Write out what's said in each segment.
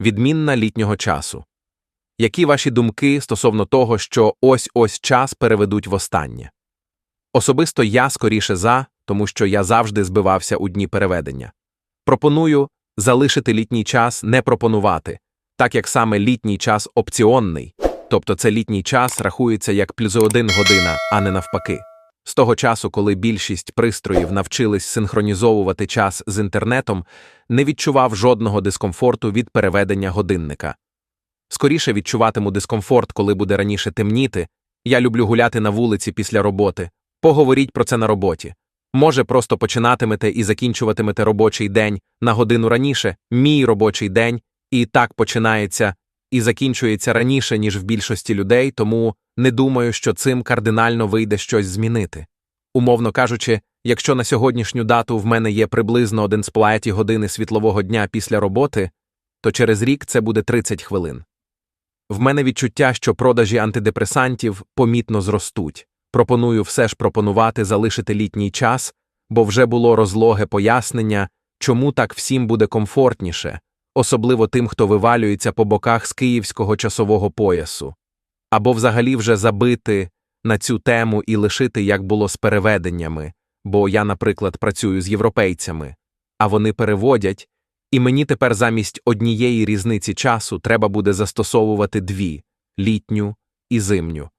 відмінна літнього часу. Які ваші думки стосовно того, що ось ось час переведуть в останнє? Особисто я скоріше за, тому що я завжди збивався у дні переведення. Пропоную залишити літній час не пропонувати, так як саме літній час опціонний, тобто це літній час рахується як плюс один година, а не навпаки. З того часу, коли більшість пристроїв навчились синхронізовувати час з інтернетом, не відчував жодного дискомфорту від переведення годинника. Скоріше відчуватиму дискомфорт, коли буде раніше темніти. Я люблю гуляти на вулиці після роботи. Поговоріть про це на роботі. Може, просто починатимете і закінчуватимете робочий день на годину раніше, мій робочий день, і так починається і закінчується раніше, ніж в більшості людей, тому не думаю, що цим кардинально вийде щось змінити. Умовно кажучи, якщо на сьогоднішню дату в мене є приблизно один з платі години світлового дня після роботи, то через рік це буде 30 хвилин. В мене відчуття, що продажі антидепресантів помітно зростуть. Пропоную все ж пропонувати залишити літній час, бо вже було розлоге пояснення, чому так всім буде комфортніше, особливо тим, хто вивалюється по боках з київського часового поясу, або взагалі вже забити на цю тему і лишити, як було з переведеннями, бо я, наприклад, працюю з європейцями, а вони переводять, і мені тепер замість однієї різниці часу треба буде застосовувати дві літню і зимню.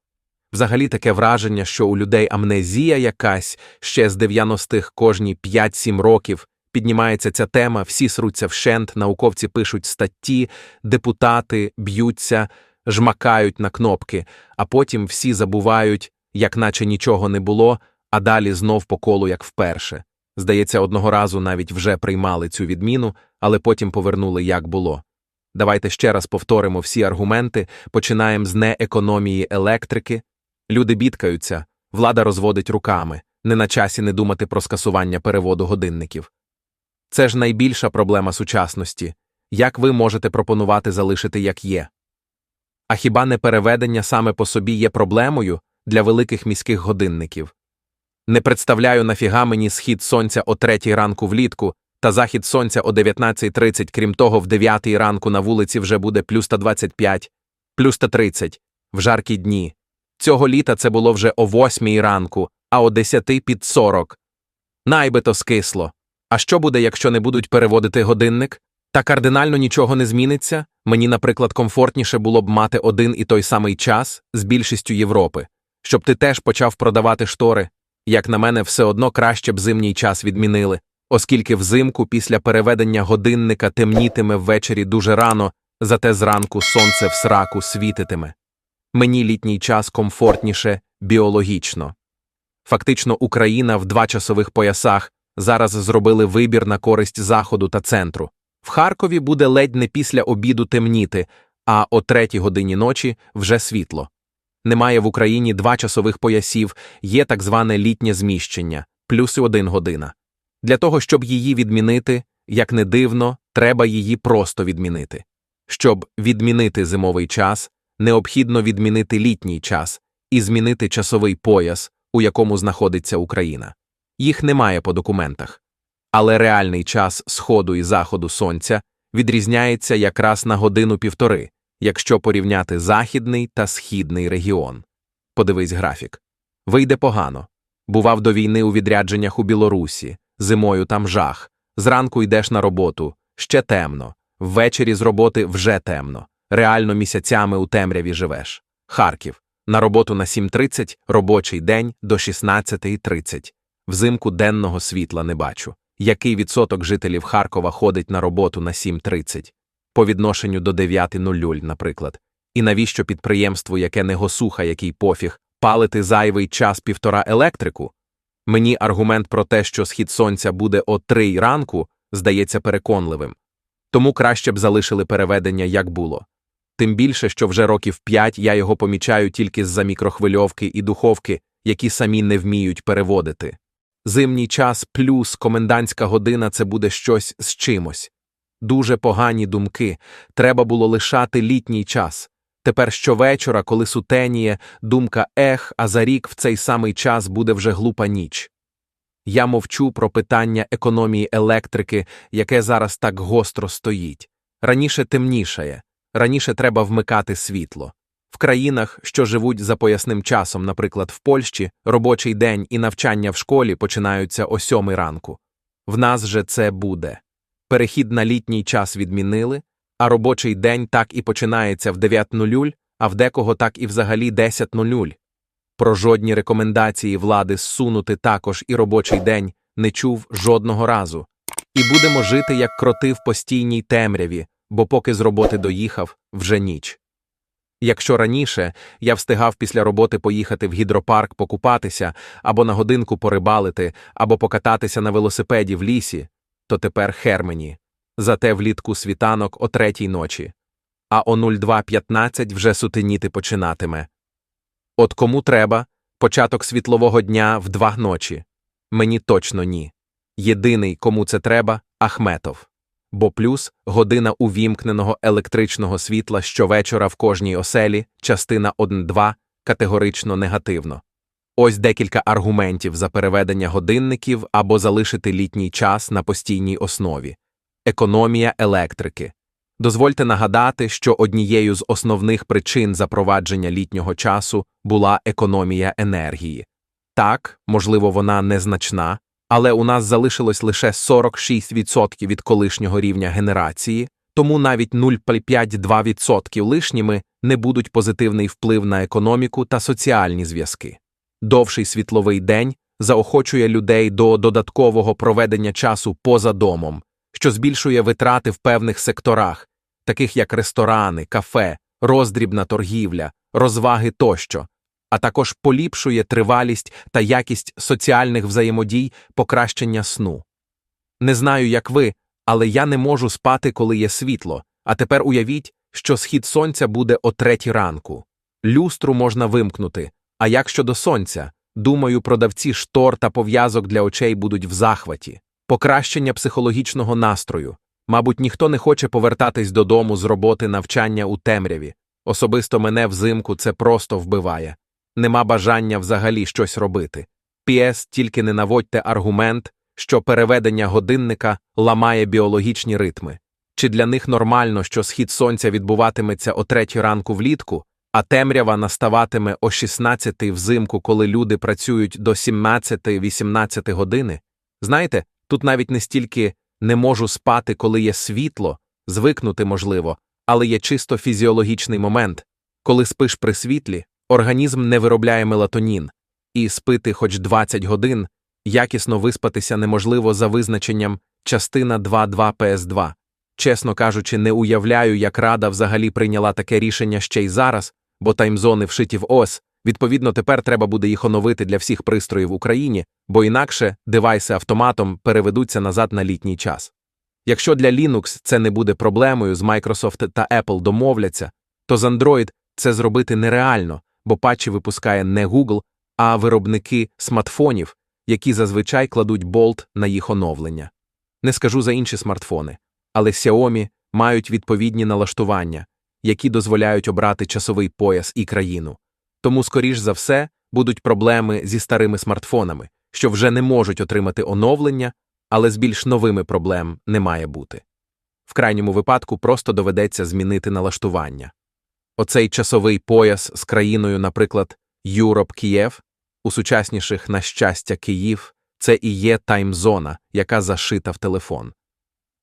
Взагалі таке враження, що у людей амнезія якась ще з 90-х кожні 5-7 років піднімається ця тема, всі сруться вщент, науковці пишуть статті, депутати б'ються, жмакають на кнопки, а потім всі забувають, як наче нічого не було, а далі знов по колу, як вперше. Здається, одного разу навіть вже приймали цю відміну, але потім повернули, як було. Давайте ще раз повторимо всі аргументи, починаємо з неекономії електрики. Люди бідкаються, влада розводить руками, не на часі не думати про скасування переводу годинників. Це ж найбільша проблема сучасності як ви можете пропонувати залишити як є. А хіба не переведення саме по собі є проблемою для великих міських годинників? Не представляю нафіга мені схід сонця о 3 ранку влітку та захід сонця о 19.30, крім того, в 9 ранку на вулиці вже буде плюс 125, плюс 130 в жаркі дні. Цього літа це було вже о 8 ранку, а о 10 під 40. Найбито скисло. А що буде, якщо не будуть переводити годинник? Та кардинально нічого не зміниться. Мені, наприклад, комфортніше було б мати один і той самий час з більшістю Європи, щоб ти теж почав продавати штори. Як на мене, все одно краще б зимній час відмінили, оскільки взимку після переведення годинника темнітиме ввечері дуже рано, зате зранку сонце в сраку світитиме. Мені літній час комфортніше біологічно. Фактично, Україна в два часових поясах зараз зробили вибір на користь заходу та центру. В Харкові буде ледь не після обіду темніти, а о третій годині ночі вже світло. Немає в Україні два часових поясів, є так зване літнє зміщення, плюс один година. Для того, щоб її відмінити, як не дивно, треба її просто відмінити. Щоб відмінити зимовий час, необхідно відмінити літній час і змінити часовий пояс, у якому знаходиться Україна. Їх немає по документах. Але реальний час сходу і заходу сонця відрізняється якраз на годину півтори, якщо порівняти західний та східний регіон. Подивись графік. Вийде погано. Бував до війни у відрядженнях у Білорусі, зимою там жах, зранку йдеш на роботу, ще темно, ввечері з роботи вже темно, реально місяцями у темряві живеш. Харків. На роботу на 7.30, робочий день до 16.30. Взимку денного світла не бачу. Який відсоток жителів Харкова ходить на роботу на 7.30? По відношенню до 9.00, наприклад. І навіщо підприємству, яке не госуха, який пофіг, палити зайвий час півтора електрику? Мені аргумент про те, що схід сонця буде о 3 ранку, здається переконливим. Тому краще б залишили переведення, як було. Тим більше, що вже років п'ять я його помічаю тільки з за мікрохвильовки і духовки, які самі не вміють переводити. Зимній час плюс комендантська година це буде щось з чимось. Дуже погані думки. Треба було лишати літній час. Тепер щовечора, коли сутеніє, думка ех, а за рік в цей самий час буде вже глупа ніч. Я мовчу про питання економії електрики, яке зараз так гостро стоїть. Раніше темнішає, раніше треба вмикати світло. В країнах, що живуть за поясним часом, наприклад, в Польщі, робочий день і навчання в школі починаються о сьомий ранку. В нас же це буде. Перехід на літній час відмінили, а робочий день так і починається в 9.00, а в декого так і взагалі 10.00. Про жодні рекомендації влади зсунути також і робочий день не чув жодного разу. І будемо жити, як кроти в постійній темряві, бо поки з роботи доїхав, вже ніч. Якщо раніше я встигав після роботи поїхати в гідропарк покупатися або на годинку порибалити, або покататися на велосипеді в лісі, то тепер хер мені. Зате влітку світанок о третій ночі, а о 02.15 вже сутеніти починатиме. От кому треба початок світлового дня в два ночі. Мені точно ні. Єдиний, кому це треба, Ахметов. Бо плюс година увімкненого електричного світла щовечора в кожній оселі, частина 1-2, категорично негативно. Ось декілька аргументів за переведення годинників або залишити літній час на постійній основі. Економія електрики. Дозвольте нагадати, що однією з основних причин запровадження літнього часу була економія енергії. Так, можливо, вона незначна, але у нас залишилось лише 46% від колишнього рівня генерації, тому навіть 0,5-2% лишніми не будуть позитивний вплив на економіку та соціальні зв'язки. Довший світловий день заохочує людей до додаткового проведення часу поза домом, що збільшує витрати в певних секторах, таких як ресторани, кафе, роздрібна торгівля, розваги тощо, а також поліпшує тривалість та якість соціальних взаємодій, покращення сну. Не знаю, як ви, але я не можу спати, коли є світло, а тепер уявіть, що схід сонця буде о третій ранку. Люстру можна вимкнути, а як щодо сонця, думаю, продавці штор та пов'язок для очей будуть в захваті, покращення психологічного настрою. Мабуть, ніхто не хоче повертатись додому з роботи навчання у темряві. Особисто мене взимку це просто вбиває. Нема бажання взагалі щось робити. П'єс тільки не наводьте аргумент, що переведення годинника ламає біологічні ритми. Чи для них нормально, що схід сонця відбуватиметься о третій ранку влітку, а темрява наставатиме о 16 взимку, коли люди працюють до 17-18 години? Знаєте, тут навіть не стільки не можу спати, коли є світло, звикнути можливо, але є чисто фізіологічний момент. Коли спиш при світлі, організм не виробляє мелатонін, і спити хоч 20 годин, якісно виспатися неможливо за визначенням частина 2.2 PS2. Чесно кажучи, не уявляю, як Рада взагалі прийняла таке рішення ще й зараз, бо таймзони вшиті в ОС, відповідно, тепер треба буде їх оновити для всіх пристроїв в Україні, бо інакше девайси автоматом переведуться назад на літній час. Якщо для Linux це не буде проблемою, з Microsoft та Apple домовляться, то з Android це зробити нереально, бо патчі випускає не Google, а виробники смартфонів, які зазвичай кладуть болт на їх оновлення. Не скажу за інші смартфони, але Xiaomi мають відповідні налаштування, які дозволяють обрати часовий пояс і країну. Тому, скоріш за все, будуть проблеми зі старими смартфонами, що вже не можуть отримати оновлення, але з більш новими проблем не має бути. В крайньому випадку просто доведеться змінити налаштування. Оцей часовий пояс з країною, наприклад, Юроп Києв, у сучасніших, на щастя, Київ, це і є таймзона, яка зашита в телефон.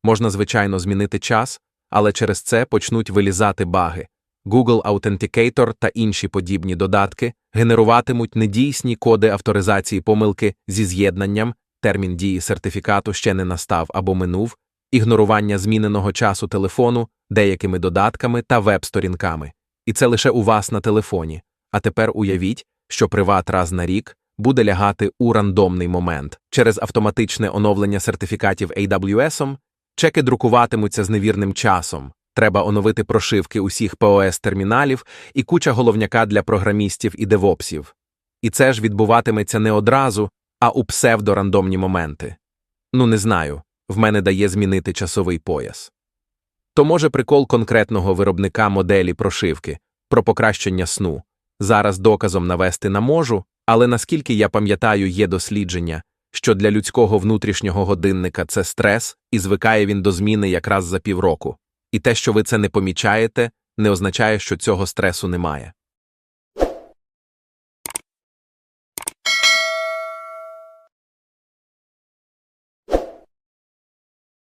Можна, звичайно, змінити час, але через це почнуть вилізати баги. Google Authenticator та інші подібні додатки генеруватимуть недійсні коди авторизації помилки зі з'єднанням, термін дії сертифікату ще не настав або минув, ігнорування зміненого часу телефону деякими додатками та веб-сторінками. І це лише у вас на телефоні. А тепер уявіть, що приват раз на рік буде лягати у рандомний момент. Через автоматичне оновлення сертифікатів AWS, чеки друкуватимуться з невірним часом. Треба оновити прошивки усіх ПОС терміналів і куча головняка для програмістів і девопсів. І це ж відбуватиметься не одразу, а у псевдорандомні моменти. Ну, не знаю, в мене дає змінити часовий пояс. То може прикол конкретного виробника моделі прошивки про покращення сну. Зараз доказом навести не можу, але наскільки я пам'ятаю, є дослідження, що для людського внутрішнього годинника це стрес, і звикає він до зміни якраз за півроку. І те, що ви це не помічаєте, не означає, що цього стресу немає.